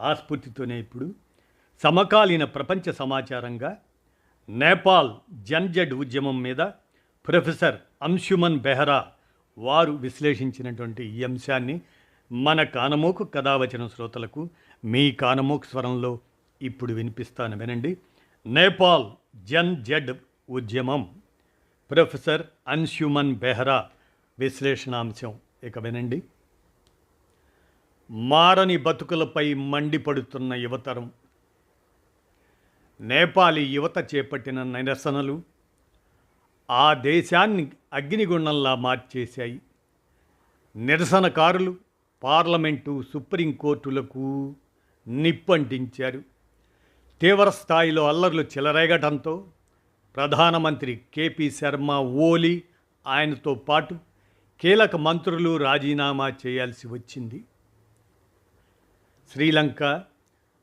ఆస్ఫూర్తితోనే ఇప్పుడు సమకాలీన ప్రపంచ సమాచారంగా నేపాల్ జన్జడ్ ఉద్యమం మీద ప్రొఫెసర్ అంశుమన్ బెహ్రా వారు విశ్లేషించినటువంటి ఈ అంశాన్ని మన కానమోకు కథావచన శ్రోతలకు మీ కానమోకు స్వరంలో ఇప్పుడు వినిపిస్తాను వినండి. నేపాల్ జన్ జడ్ ఉద్యమం. ప్రొఫెసర్ అన్ష్యుమన్ బెహ్రా విశ్లేషణాంశం. ఇక వినండి. మారని బతుకులపై మండిపడుతున్న యువతరం. నేపాలీ యువత చేపట్టిన నిరసనలు ఆ దేశాన్ని అగ్నిగుండంలా మార్చేశాయి. నిరసనకారులు పార్లమెంటు సుప్రీంకోర్టులకు నిప్పంటించారు. తీవ్ర స్థాయిలో అల్లర్లు చెలరేగటంతో ప్రధానమంత్రి కేపీ శర్మ ఓలీ ఆయనతో పాటు కీలక మంత్రులు రాజీనామా చేయాల్సి వచ్చింది. శ్రీలంక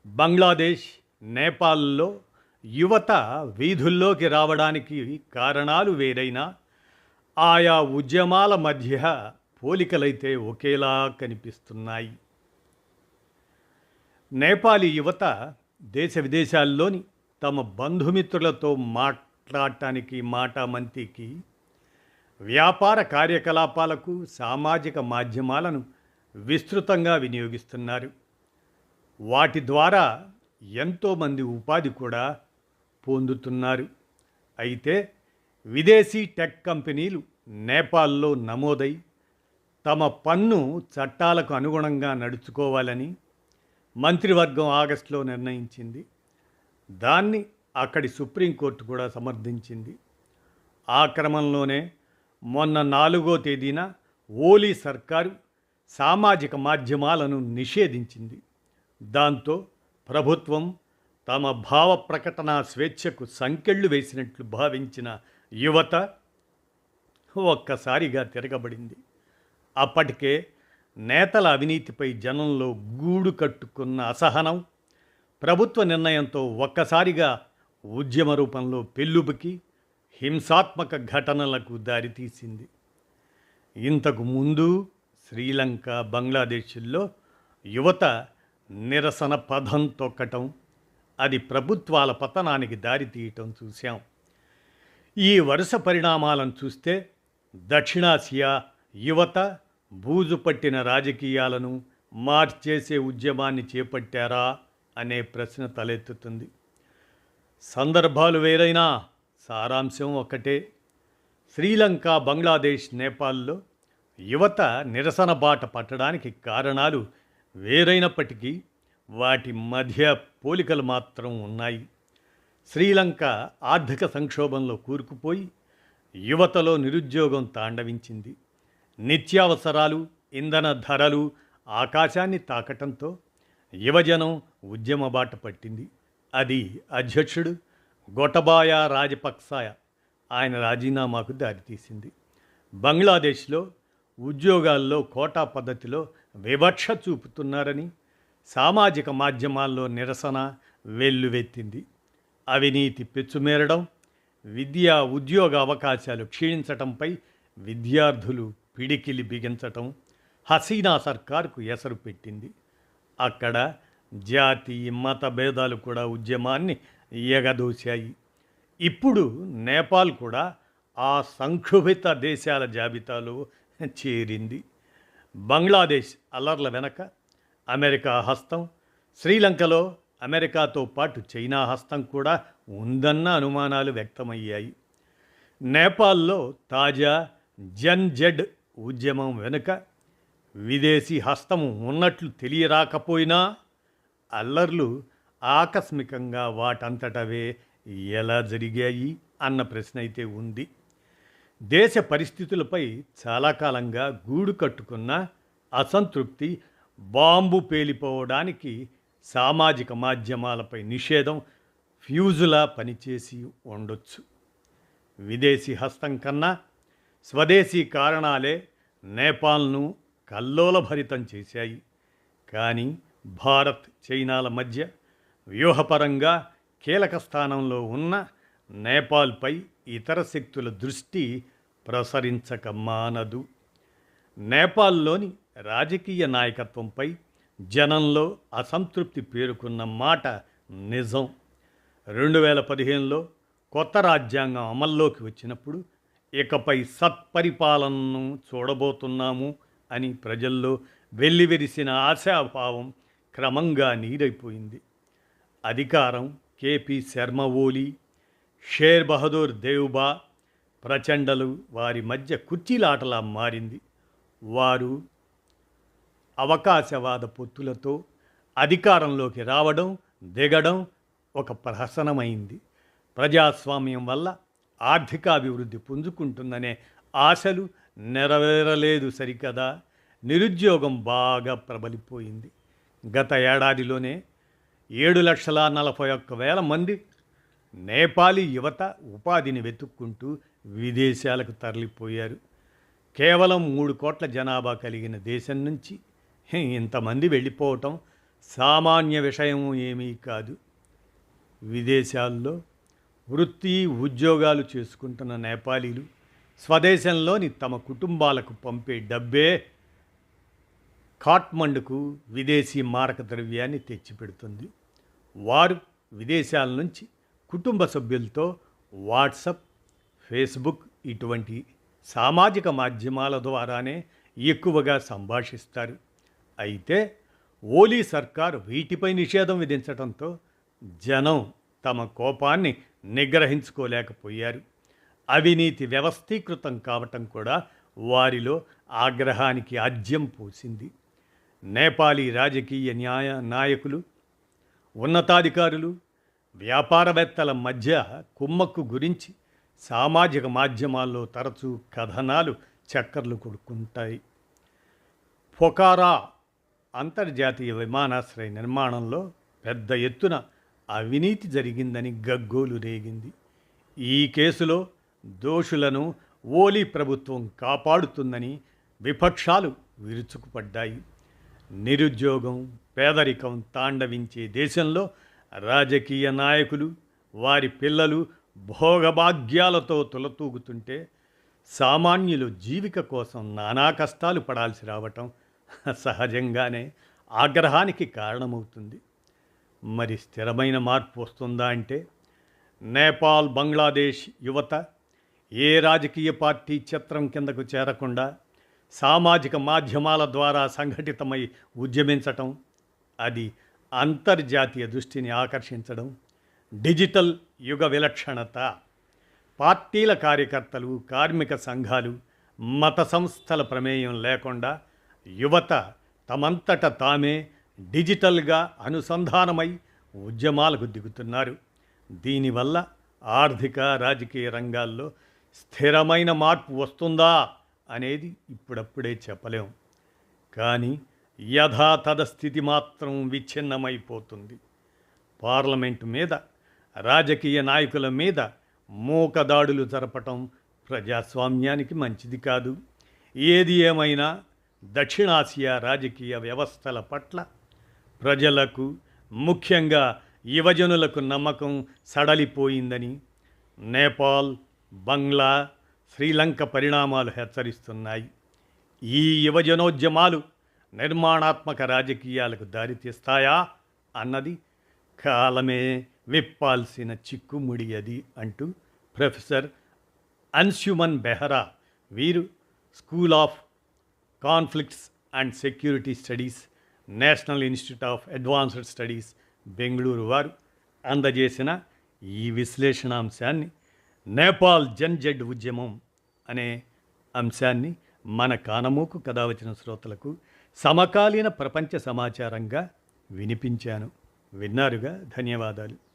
బంగ్లాదేశ్ నేపాల్లో యువత వీధుల్లోకి రావడానికి కారణాలు వేరైనా ఆయా ఉద్యమాల మధ్య పోలికలైతే ఒకేలా కనిపిస్తున్నాయి. నేపాలీ యువత దేశ విదేశాల్లోని తమ బంధుమిత్రులతో మాట్లాడటానికి మాటామంతికి వ్యాపార కార్యకలాపాలకు సామాజిక మాధ్యమాలను విస్తృతంగా వినియోగిస్తున్నారు. వాటి ద్వారా ఎంతోమంది ఉపాధి కూడా పొందుతున్నారు. అయితే విదేశీ టెక్ కంపెనీలు నేపాల్లో నమోదై తమ పన్ను చట్టాలకు అనుగుణంగా నడుచుకోవాలని మంత్రివర్గం ఆగస్టులో నిర్ణయించింది. దాన్ని అక్కడి సుప్రీంకోర్టు కూడా సమర్థించింది. ఆ క్రమంలోనే మొన్న నాలుగో తేదీన ఓలీ సర్కారు సామాజిక మాధ్యమాలను నిషేధించింది. దాంతో ప్రభుత్వం తమ భావ ప్రకటన స్వేచ్ఛకు సంకెళ్ళు వేసినట్లు భావించిన యువత ఒక్కసారిగా తిరగబడింది. అప్పటికే నేతల అవినీతిపై జనంలో గూడు కట్టుకున్న అసహనం ప్రభుత్వ నిర్ణయంతో ఒక్కసారిగా ఉద్యమ రూపంలో పెళ్ళుబుకి హింసాత్మక ఘటనలకు దారితీసింది. ఇంతకు ముందు శ్రీలంక బంగ్లాదేశ్లో యువత నిరసన పదం తొక్కటం అది ప్రభుత్వాల పతనానికి దారితీయటం చూశాం. ఈ వరుస పరిణామాలను చూస్తే దక్షిణాసియా యువత బూజు పట్టిన రాజకీయాలను మార్చేసే ఉద్యమాన్ని చేపట్టారా అనే ప్రశ్న తలెత్తుతుంది. సందర్భాలు వేరైనా సారాంశం ఒకటే శ్రీలంక బంగ్లాదేశ్ నేపాల్లో యువత నిరసన బాట పట్టడానికి కారణాలు వేరైనప్పటికీ వాటి మధ్య పోలికలు మాత్రం ఉన్నాయి. శ్రీలంక ఆర్థిక సంక్షోభంలో కూరుకుపోయి యువతలో నిరుద్యోగం తాండవించింది. నిత్యావసరాలు ఇంధన ధరలు ఆకాశాన్ని తాకటంతో యువజనం ఉద్యమ బాట పట్టింది. అది అధ్యక్షుడు గొటబాయ రాజపక్సాయ ఆయన రాజీనామాకు దారితీసింది. బంగ్లాదేశ్లో ఉద్యోగాల్లో కోటా పద్ధతిలో వివక్ష చూపుతున్నారని సామాజిక మాధ్యమాల్లో నిరసన వెల్లువెత్తింది. అవినీతి పెచ్చుమేరడం విద్యా ఉద్యోగ అవకాశాలు క్షీణించటంపై విద్యార్థులు పిడికిలి బిగించటం హసీనా సర్కార్కు ఎసరు పెట్టింది. అక్కడ జాతి మత భేదాలు కూడా ఉద్యమాన్ని ఎగదోశాయి. ఇప్పుడు నేపాల్ కూడా ఆ సంక్షోభిత దేశాల జాబితాలో చేరింది. బంగ్లాదేశ్ అల్లర్ల వెనక అమెరికా హస్తం శ్రీలంకలో అమెరికాతో పాటు చైనా హస్తం కూడా ఉందన్న అనుమానాలు వ్యక్తమయ్యాయి. నేపాల్లో తాజా జన్ జెడ్ ఉద్యమం వెనుక విదేశీ హస్తం ఉన్నట్లు తెలియరాకపోయినా అల్లర్లు ఆకస్మికంగా వాటంతటవే ఎలా జరిగాయి అన్న ప్రశ్న అయితే ఉంది. దేశ పరిస్థితులపై చాలా కాలంగా గూడు కట్టుకున్న అసంతృప్తి బాంబు పేలిపోవడానికి సామాజిక మాధ్యమాలపై నిషేధం ఫ్యూజులా పనిచేసి ఉండొచ్చు. విదేశీ హస్తం కన్నా స్వదేశీ కారణాలే నేపాల్ను కల్లోలభరితం చేశాయి. కానీ భారత్ చైనాల మధ్య వ్యూహపరంగా కీలక స్థానంలో ఉన్న నేపాల్పై ఇతర శక్తుల దృష్టి ప్రసరించక మానదు. నేపాల్లోని రాజకీయ నాయకత్వంపై జనంలో అసంతృప్తి పేరుకున్న మాట నిజం. రెండు వేల పదిహేనులో కొత్త రాజ్యాంగం అమల్లోకి వచ్చినప్పుడు ఇకపై సత్పరిపాలనను చూడబోతున్నాము అని ప్రజల్లో వెల్లివిరిసిన ఆశాభావం క్రమంగా నీరైపోయింది. అధికారం కేపీ శర్మ ఓలీ షేర్ బహదూర్ దేవుబా ప్రచండలు వారి మధ్య కుర్చీలాటలా మారింది. వారు అవకాశవాద పొత్తులతో అధికారంలోకి రావడం దిగడం ఒక ప్రహసనమైంది. ప్రజాస్వామ్యం వల్ల ఆర్థికాభివృద్ధి పుంజుకుంటుందనే ఆశలు నెరవేరలేదు సరికదా. నిరుద్యోగం బాగా ప్రబలిపోయింది. గత ఏడాదిలోనే ఏడు లక్షల నలభై ఒక్క వేల మంది నేపాలీ యువత ఉపాధిని వెతుక్కుంటూ విదేశాలకు తరలిపోయారు. కేవలం మూడు కోట్ల జనాభా కలిగిన దేశం నుంచి ఇంతమంది వెళ్ళిపోవటం సామాన్య విషయం ఏమీ కాదు. విదేశాల్లో వృత్తి ఉద్యోగాలు చేసుకుంటున్న నేపాలీలు స్వదేశంలోని తమ కుటుంబాలకు పంపే డబ్బే కాట్మండుకు విదేశీ మారక ద్రవ్యాన్ని తెచ్చిపెడుతుంది. వారు విదేశాల నుంచి కుటుంబ సభ్యులతో వాట్సప్ ఫేస్బుక్ ఇటువంటి సామాజిక మాధ్యమాల ద్వారానే ఎక్కువగా సంభాషిస్తారు. అయితే ఓలీ సర్కారు వీటిపై నిషేధం విధించడంతో జనం తమ కోపాన్ని నిగ్రహించుకోలేకపోయారు. అవినీతి వ్యవస్థీకృతం కావటం కూడా వారిలో ఆగ్రహానికి ఆజ్యం పోసింది. నేపాలీ రాజకీయ న్యాయ నాయకులు ఉన్నతాధికారులు వ్యాపారవేత్తల మధ్య కుమ్మక్కు గురించి సామాజిక మాధ్యమాల్లో తరచూ కథనాలు చక్కర్లు కొడుకుంటాయి. ఫొకారా అంతర్జాతీయ విమానాశ్రయ నిర్మాణంలో పెద్ద ఎత్తున అవినీతి జరిగిందని గగ్గోలు రేగింది. ఈ కేసులో దోషులను ఓలీ ప్రభుత్వం కాపాడుతుందని విపక్షాలు విరుచుకుపడ్డాయి. నిరుద్యోగం పేదరికం తాండవించే దేశంలో రాజకీయ నాయకులు వారి పిల్లలు భోగభాగ్యాలతో తులతూగుతుంటే సామాన్యులు జీవిక కోసం నానా కష్టాలు పడాల్సి రావటం సహజంగానే ఆగ్రహానికి కారణమవుతుంది. మరి స్థిరమైన మార్పు వస్తుందా అంటే నేపాల్ బంగ్లాదేశ్ యువత ఏ రాజకీయ పార్టీ చిత్రం కిందకు చేరకుండా సామాజిక మాధ్యమాల ద్వారా సంఘటితమై ఉద్యమించటం అది అంతర్జాతీయ దృష్టిని ఆకర్షించడం డిజిటల్ యుగ విలక్షణత పార్టీల కార్యకర్తలు కార్మిక సంఘాలు మత సంస్థల ప్రమేయం లేకుండా యువత తమంతట తామే డిజిటల్గా అనుసంధానమై ఉద్యమాలకు దిగుతున్నారు. దీనివల్ల ఆర్థిక రాజకీయ రంగాల్లో స్థిరమైన మార్పు వస్తుందా అనేది ఇప్పుడప్పుడే చెప్పలేం. కానీ యథాతథ స్థితి మాత్రం విచ్ఛిన్నమైపోతుంది. పార్లమెంటు మీద రాజకీయ నాయకుల మీద మూకదాడులు జరపటం ప్రజాస్వామ్యానికి మంచిది కాదు. ఏది ఏమైనా దక్షిణాసియా రాజకీయ వ్యవస్థల పట్ల ప్రజలకు ముఖ్యంగా యువజనులకు నమ్మకం సడలిపోయిందని నేపాల్ బంగ్లా శ్రీలంక పరిణామాలు హెచ్చరిస్తున్నాయి. ఈ యువజనోద్యమాలు నిర్మాణాత్మక రాజకీయాలకు దారితీస్తాయా అన్నది కాలమే విప్పాల్సిన చిక్కుముడి అది అంటూ ప్రొఫెసర్ అన్సుమన్ బెహ్రా వీరు school of conflicts and security studies national institute of advanced studies Bengaluru వారు అందజేసిన ఈ విశ్లేషణాంశాన్ని నేపాల్ జన్జెడ్ ఉద్యమం అనే అంశాన్ని మన కానమూకు కథ వచ్చిన శ్రోతలకు సమకాలీన ప్రపంచ సమాచారంగా వినిపించాను. విన్నారుగా? ధన్యవాదాలు.